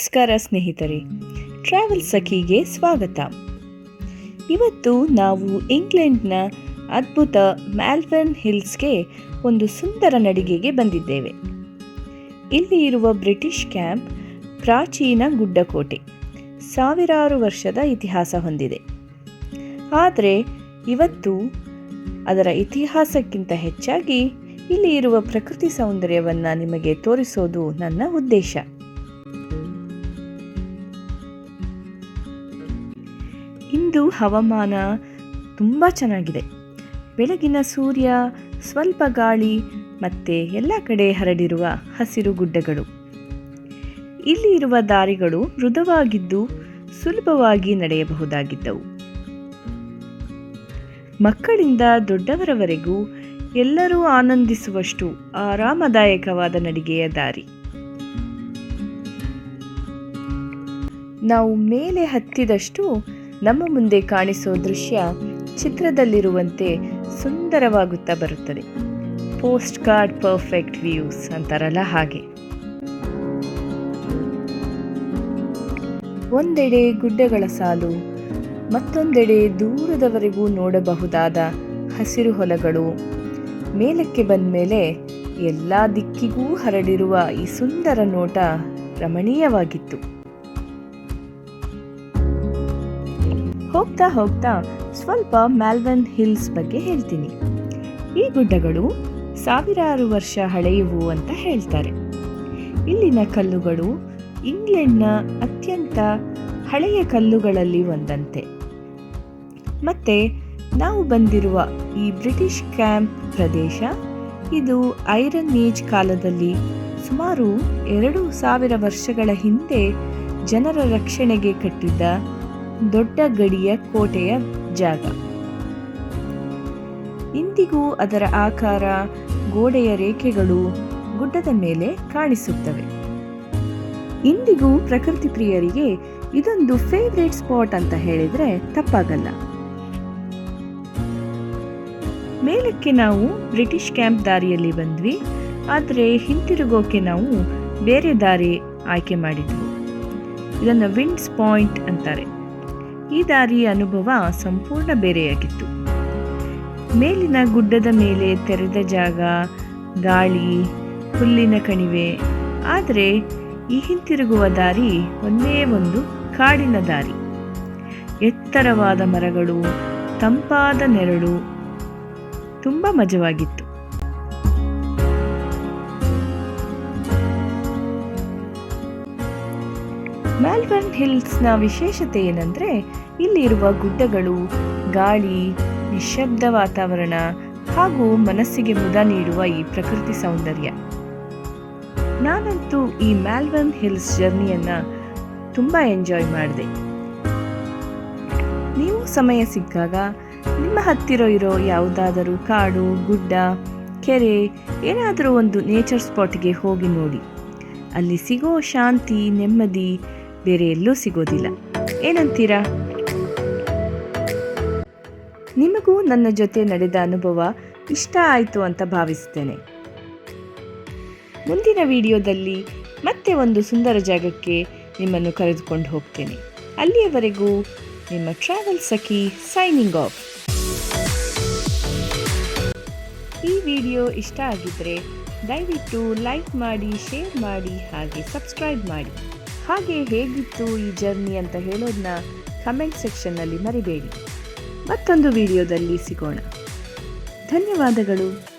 ನಮಸ್ಕಾರ ಸ್ನೇಹಿತರೆ. ಟ್ರಾವೆಲ್ ಸಖಿಗೆ ಸ್ವಾಗತ. ಇವತ್ತು ನಾವು ಇಂಗ್ಲೆಂಡ್ನ ಅದ್ಭುತ ಮ್ಯಾಲ್ಫನ್ ಹಿಲ್ಸ್ಗೆ ಒಂದು ಸುಂದರ ನಡಿಗೆಗೆ ಬಂದಿದ್ದೇವೆ. ಇಲ್ಲಿ ಇರುವ ಬ್ರಿಟಿಷ್ ಕ್ಯಾಂಪ್ ಪ್ರಾಚೀನ ಗುಡ್ಡಕೋಟೆ. ಸಾವಿರಾರು ವರ್ಷದ ಇತಿಹಾಸ ಹೊಂದಿದೆ. ಆದರೆ ಇವತ್ತು ಅದರ ಇತಿಹಾಸಕ್ಕಿಂತ ಹೆಚ್ಚಾಗಿ ಇಲ್ಲಿ ಇರುವ ಪ್ರಕೃತಿ ಸೌಂದರ್ಯವನ್ನು ನಿಮಗೆ ತೋರಿಸೋದು ನನ್ನ ಉದ್ದೇಶ. ಇಂದು ಹವಾಮಾನ ತುಂಬ ಚೆನ್ನಾಗಿದೆ. ಬೆಳಗಿನ ಸೂರ್ಯ, ಸ್ವಲ್ಪ ಗಾಳಿ ಮತ್ತು ಎಲ್ಲ ಕಡೆ ಹರಡಿರುವ ಹಸಿರು ಗುಡ್ಡಗಳು. ಇಲ್ಲಿ ಇರುವ ದಾರಿಗಳು ಮೃದುವಾಗಿದ್ದು ಸುಲಭವಾಗಿ ನಡೆಯಬಹುದಾಗಿದ್ದವು. ಮಕ್ಕಳಿಂದ ದೊಡ್ಡವರವರೆಗೂ ಎಲ್ಲರೂ ಆನಂದಿಸುವಷ್ಟು ಆರಾಮದಾಯಕವಾದ ನಡಿಗೆಯ ದಾರಿ. ನಾವು ಮೇಲೆ ಹತ್ತಿದಷ್ಟು ನಮ್ಮ ಮುಂದೆ ಕಾಣಿಸೋ ದೃಶ್ಯ ಚಿತ್ರದಲ್ಲಿರುವಂತೆ ಸುಂದರವಾಗುತ್ತಾ ಬರುತ್ತದೆ. ಪೋಸ್ಟ್ ಕಾರ್ಡ್ ಪರ್ಫೆಕ್ಟ್ ವ್ಯೂಸ್ ಅಂತಾರಲ್ಲ ಹಾಗೆ. ಒಂದೆಡೆ ಗುಡ್ಡಗಳ ಸಾಲು, ಮತ್ತೊಂದೆಡೆ ದೂರದವರೆಗೂ ನೋಡಬಹುದಾದ ಹಸಿರು ಹೊಲಗಳು. ಮೇಲಕ್ಕೆ ಬಂದ ಮೇಲೆ ಎಲ್ಲ ದಿಕ್ಕಿಗೂ ಹರಡಿರುವ ಈ ಸುಂದರ ನೋಟ ರಮಣೀಯವಾಗಿತ್ತು. ಹೋಗ್ತಾ ಹೋಗ್ತಾ ಸ್ವಲ್ಪ ಮ್ಯಾಲ್ವನ್ ಹಿಲ್ಸ್ ಬಗ್ಗೆ ಹೇಳ್ತೀನಿ. ಈ ಗುಡ್ಡಗಳು ಸಾವಿರಾರು ವರ್ಷ ಹಳೆಯುವು ಅಂತ ಹೇಳ್ತಾರೆ. ಇಲ್ಲಿನ ಕಲ್ಲುಗಳು ಇಂಗ್ಲೆಂಡ್ನ ಅತ್ಯಂತ ಹಳೆಯ ಕಲ್ಲುಗಳಲ್ಲಿ ಒಂದಂತೆ. ಮತ್ತೆ ನಾವು ಬಂದಿರುವ ಈ ಬ್ರಿಟಿಷ್ ಕ್ಯಾಂಪ್ ಪ್ರದೇಶ ಇದು ಐರನ್ ಏಜ್ ಕಾಲದಲ್ಲಿ ಸುಮಾರು ಎರಡು ಸಾವಿರ ವರ್ಷಗಳ ಹಿಂದೆ ಜನರ ರಕ್ಷಣೆಗೆ ಕಟ್ಟಿದ್ದ ದೊಡ್ಡ ಗಡಿಯ ಕೋಟೆಯ ಜಾಗ. ಇಂದಿಗೂ ಅದರ ಆಕಾರ, ಗೋಡೆಯ ರೇಖೆಗಳು ಗುಡ್ಡದ ಮೇಲೆ ಕಾಣಿಸುತ್ತವೆ. ಇಂದಿಗೂ ಪ್ರಕೃತಿ ಪ್ರಿಯರಿಗೆ ಇದೊಂದು ಫೇವ್ರೇಟ್ ಸ್ಪಾಟ್ ಅಂತ ಹೇಳಿದ್ರೆ ತಪ್ಪಾಗಲ್ಲ. ಮೇಲಕ್ಕೆ ನಾವು ಬ್ರಿಟಿಷ್ ಕ್ಯಾಂಪ್ ದಾರಿಯಲ್ಲಿ ಬಂದ್ವಿ. ಆದರೆ ಹಿಂತಿರುಗೋಕೆ ನಾವು ಬೇರೆ ದಾರಿ ಆಯ್ಕೆ ಮಾಡಿದ್ವಿ. ಇದನ್ನು ವಿಂಡ್ಸ್ ಪಾಯಿಂಟ್ ಅಂತಾರೆ. ಈ ದಾರಿಯ ಅನುಭವ ಸಂಪೂರ್ಣ ಬೇರೆಯಾಗಿತ್ತು. ಮೇಲಿನ ಗುಡ್ಡದ ಮೇಲೆ ತೆರೆದ ಜಾಗ, ಗಾಳಿ, ಹುಲ್ಲಿನ ಕಣಿವೆ. ಆದರೆ ಈ ಹಿಂತಿರುಗುವ ದಾರಿ ಒಂದೇ ಒಂದು ಕಾಡಿನ ದಾರಿ. ಎತ್ತರವಾದ ಮರಗಳು, ತಂಪಾದ ನೆರಳು, ತುಂಬ ಮಜವಾಗಿತ್ತು. ಮ್ಯಾಲ್ಬರ್ನ್ ಹಿಲ್ಸ್ನ ವಿಶೇಷತೆ ಏನಂದರೆ, ಇಲ್ಲಿರುವ ಗುಡ್ಡಗಳು, ಗಾಳಿ ನಿಶಬ್ದ ವಾತಾವರಣ ಹಾಗೂ ಮನಸ್ಸಿಗೆ ಮುದ ನೀಡುವ ಈ ಪ್ರಕೃತಿ ಸೌಂದರ್ಯ. ನಾನಂತೂ ಈ ಮ್ಯಾಲ್ಬರ್ನ್ ಹಿಲ್ಸ್ ಜರ್ನಿಯನ್ನು ತುಂಬ ಎಂಜಾಯ್ ಮಾಡಿದೆ. ನೀವು ಸಮಯ ಸಿಕ್ಕಾಗ ನಿಮ್ಮ ಹತ್ತಿರ ಇರೋ ಯಾವುದಾದರೂ ಕಾಡು, ಗುಡ್ಡ, ಕೆರೆ, ಏನಾದರೂ ಒಂದು ನೇಚರ್ ಸ್ಪಾಟ್ಗೆ ಹೋಗಿ ನೋಡಿ. ಅಲ್ಲಿ ಸಿಗೋ ಶಾಂತಿ, ನೆಮ್ಮದಿ ಬೇರೆ ಎಲ್ಲೂ ಸಿಗೋದಿಲ್ಲ. ಏನಂತೀರಾ? ನಿಮಗೂ ನನ್ನ ಜೊತೆ ನಡೆದ ಅನುಭವ ಇಷ್ಟ ಆಯಿತು ಅಂತ ಭಾವಿಸ್ತೇನೆ. ಮುಂದಿನ ವಿಡಿಯೋದಲ್ಲಿ ಮತ್ತೆ ಒಂದು ಸುಂದರ ಜಾಗಕ್ಕೆ ನಿಮ್ಮನ್ನು ಕರೆದುಕೊಂಡು ಹೋಗ್ತೇನೆ. ಅಲ್ಲಿಯವರೆಗೂ ನಿಮ್ಮ ಟ್ರಾವೆಲ್ ಸಖಿ ಸೈನಿಂಗ್ ಆಫ್ ಈ ವಿಡಿಯೋ ಇಷ್ಟ ಆಗಿದ್ದರೆ ದಯವಿಟ್ಟು ಲೈಕ್ ಮಾಡಿ ಶೇರ್ ಮಾಡಿ, ಹಾಗೆ ಸಬ್ಸ್ಕ್ರೈಬ್ ಮಾಡಿ. ಹಾಗೆ ಹೇಗಿತ್ತು ಈ ಜರ್ನಿ ಅಂತ ಹೇಳೋದನ್ನ ಕಮೆಂಟ್ ಸೆಕ್ಷನ್ನಲ್ಲಿ ಮರಿಬೇಡಿ. ಮತ್ತೊಂದು ವಿಡಿಯೋದಲ್ಲಿ ಸಿಗೋಣ. ಧನ್ಯವಾದಗಳು.